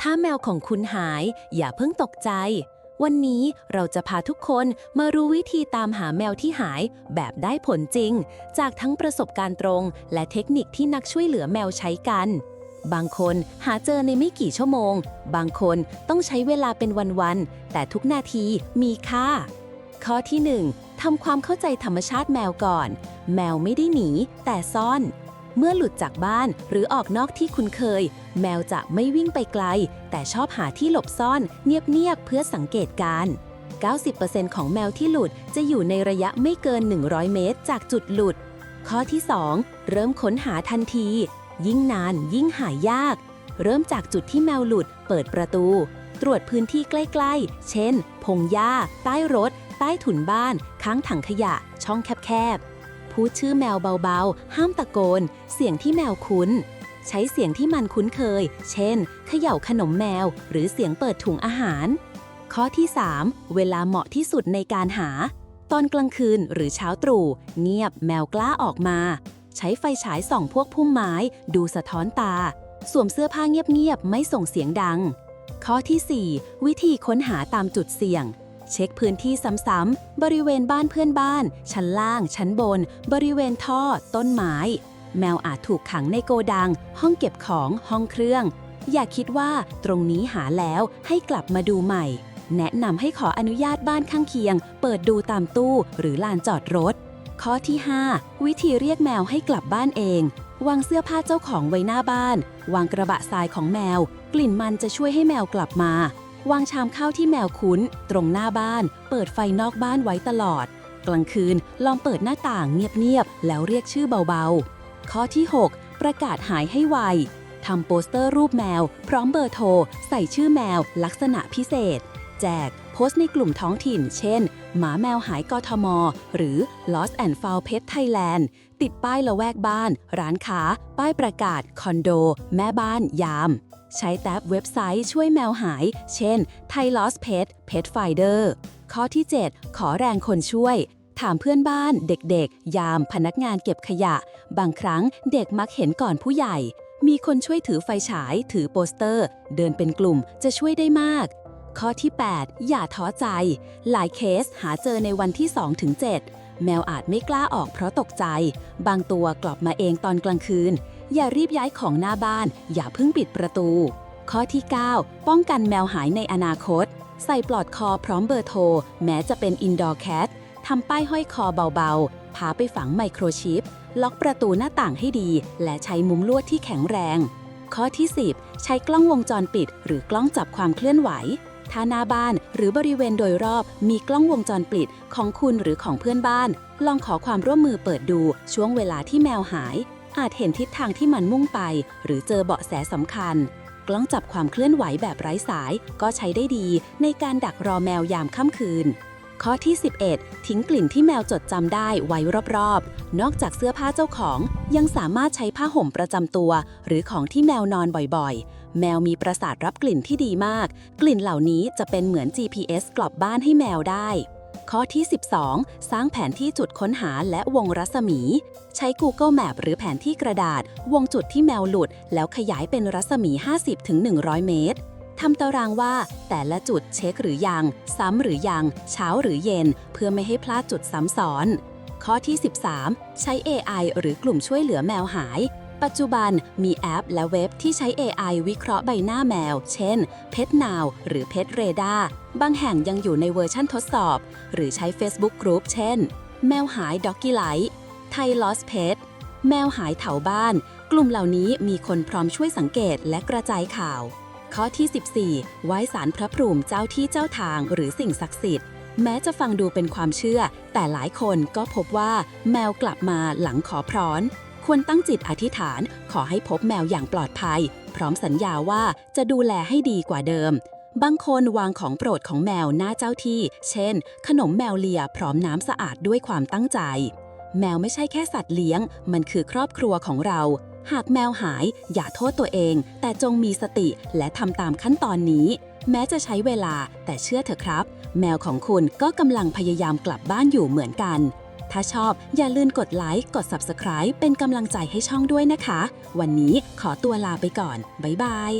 ถ้าแมวของคุณหาย อย่าเพิ่งตกใจ วันนี้เราจะพาทุกคนมารู้วิธีตามหาแมวที่หายแบบได้ผลจริง จากทั้งประสบการณ์ตรง และเทคนิคที่นักช่วยเหลือแมวใช้กัน บางคนหาเจอในไม่กี่ชั่วโมง บางคนต้องใช้เวลาเป็นวันๆ แต่ทุกนาทีมีค่า ข้อที่ 1ทำความเข้าใจธรรมชาติแมวก่อน แมวไม่ได้หนี แต่ซ่อน เมื่อหลุดจากบ้านหรือออกนอกที่คุ้นเคย แมวจะไม่วิ่งไปไกล แต่ชอบหาที่หลบซ่อนเงียบๆเพื่อสังเกตการณ์90%ของแมวที่หลุดจะอยู่ในระยะไม่เกิน 100 เมตร จากจุดหลุด ข้อที่ 2 เริ่มค้นหาทันที ยิ่งนานยิ่งหายยาก เริ่มจากจุดที่แมวหลุด เปิดประตู ตรวจพื้นที่ใกล้ๆ เช่น พงหญ้า ใต้รถ ใต้ถุนบ้าน ค้างถังขยะ ช่องแคบๆ พูดชื่อแมวเบาๆ ห้ามตะโกน เสียงที่แมวคุ้น ใช้เสียงที่มันคุ้นเคย เช่น เขย่าขนมแมว หรือเสียงเปิดถุงอาหาร ข้อที่ 3 เวลาเหมาะที่สุดในการหา ตอนกลางคืนหรือเช้าตรู่ เงียบแมวกล้าออกมา ใช้ไฟฉายส่องพวกพุ่มไม้ ดูสะท้อนตา สวมเสื้อผ้าเงียบๆ ไม่ส่งเสียงดัง ข้อที่ 4 วิธีค้นหาตามจุดเสี่ยง เช็คพื้นที่ซ้ำๆบริเวณบ้านเพื่อนบ้าน ชั้นล่าง ชั้นบน บริเวณท่อ ต้นไม้ แมวอาจถูกขังในโกดัง ห้องเก็บของห้องเครื่อง อย่าคิดว่าตรงนี้หาแล้วให้กลับมาดูใหม่ แนะนำให้ขออนุญาตบ้านข้างเคียง เปิดดูตามตู้หรือลานจอดรถ ข้อที่ 5 วิธีเรียกแมวให้กลับบ้านเอง วางเสื้อผ้าเจ้าของไว้หน้าบ้าน วางกระบะทรายของแมว กลิ่นมันจะช่วยให้แมวกลับมา วางชามข้าวที่แมวคุ้น ตรงหน้าบ้าน เปิดไฟนอกบ้านไว้ตลอด กลางคืนลองเปิดหน้าต่างเงียบๆ แล้วเรียกชื่อเบาๆ ข้อที่ 6 ประกาศหายให้ไวทำโปสเตอร์รูปแมว พร้อมเบอร์โทร ใส่ชื่อแมว ลักษณะพิเศษ แจก โพสต์ในกลุ่มท้องถิ่น เช่น หมาแมวหายกทม หรือ Lost and Found Pet Thailand ติดป้ายละแวกบ้าน ร้านค้า ป้ายประกาศ คอนโด แม่บ้าน ยาม ใช้แท็บเว็บไซต์ช่วยแมวหาย เช่น Thai Lost Pet Pet Finder ข้อที่ 7 ขอแรงคนช่วยถามเพื่อนบ้านเด็กๆ ยามพนักงานเก็บขยะ บางครั้งเด็กมักเห็นก่อนผู้ใหญ่ มีคนช่วยถือไฟฉาย ถือโปสเตอร์ เดินเป็นกลุ่มจะช่วยได้มาก ข้อที่ 8 อย่าท้อใจ หลายเคสหาเจอในวันที่2ถึง7แมวอาจไม่กล้าออกเพราะตกใจ บางตัวกลับมาเองตอนกลางคืน อย่ารีบย้ายของหน้าบ้าน อย่าเพิ่งปิดประตู ข้อที่ 9 ป้องกันแมวหายในอนาคต ใส่ปลอดคอพร้อมเบอร์โทร แม้จะเป็นอินดอร์แคททำป้ายห้อยคอเบาๆ พาไปฝังไมโครชิป ล็อกประตูหน้าต่างให้ดี และใช้มุ้งลวดที่แข็งแรง ข้อที่ 10 ใช้กล้องวงจรปิด หรือกล้องจับความเคลื่อนไหว ถ้าหน้าบ้านหรือบริเวณโดยรอบมีกล้องวงจรปิดของคุณหรือของเพื่อนบ้าน ลองขอความร่วมมือเปิดดูช่วงเวลาที่แมวหาย อาจเห็นทิศทางที่มันมุ่งไป หรือเจอเบาะแสสำคัญ กล้องจับความเคลื่อนไหวแบบไร้สาย ก็ใช้ได้ดีในการดักรอแมวยามค่ำคืน ข้อที่ 11 ทิ้งกลิ่นที่แมวจดจำได้ไว้รอบๆ นอกจากเสื้อผ้าเจ้าของ ยังสามารถใช้ผ้าห่มประจำตัว หรือของที่แมวนอนบ่อยๆ แมวมีประสาทรับกลิ่นที่ดีมาก กลิ่นเหล่านี้จะเป็นเหมือน GPS กลับบ้านให้แมวได้ ข้อที่ 12 สร้างแผนที่จุดค้นหาและวงรัศมี ใช้ Google Map หรือแผนที่กระดาษ วงจุดที่แมวหลุด แล้วขยายเป็นรัศมี 50-100 เมตร ทำตารางว่าแต่ละจุดเช็คหรือยัง ซ้ำหรือยัง เช้าหรือเย็น เพื่อไม่ให้พลาดจุดซ้ำซ้อน ข้อที่ 13 ใช้ AI หรือกลุ่มช่วยเหลือแมวหาย ปัจจุบันมีแอปและเว็บที่ใช้ AI วิเคราะห์ใบหน้าแมว เช่น Pet Now หรือ Pet Radar บางแห่งยังอยู่ในเวอร์ชั่นทดสอบ หรือใช้ Facebook Group เช่น แมวหาย Doggy Light Thai Lost Pet แมวหายเถาบ้าน กลุ่มเหล่านี้มีคนพร้อมช่วยสังเกตและกระจายข่าว ข้อที่ 14 ไหว้สารพระพรหมเจ้าที่เจ้าทางหรือสิ่งศักดิ์สิทธิ์ แม้จะฟังดูเป็นความเชื่อ แต่หลายคนก็พบว่าแมวกลับมาหลังขอพรอน ควรตั้งจิตอธิษฐานขอให้พบแมวอย่างปลอดภัย พร้อมสัญญาว่าจะดูแลให้ดีกว่าเดิม บางคนวางของโปรดของแมวหน้าเจ้าที่ เช่น ขนมแมวเลียพร้อมน้ำสะอาดด้วยความตั้งใจ แมวไม่ใช่แค่สัตว์เลี้ยง มันคือครอบครัวของเรา หากแมวหายอย่าโทษตัวเอง แต่จงมีสติและทำตามขั้นตอนนี้ แม้จะใช้เวลาแต่เชื่อเถอะครับ แมวของคุณก็กำลังพยายามกลับบ้านอยู่เหมือนกัน ถ้าชอบอย่าลืมกดไลค์กด Subscribe เป็นกำลังใจให้ช่องด้วยนะคะ วันนี้ขอตัวลาไปก่อน บ๊ายบาย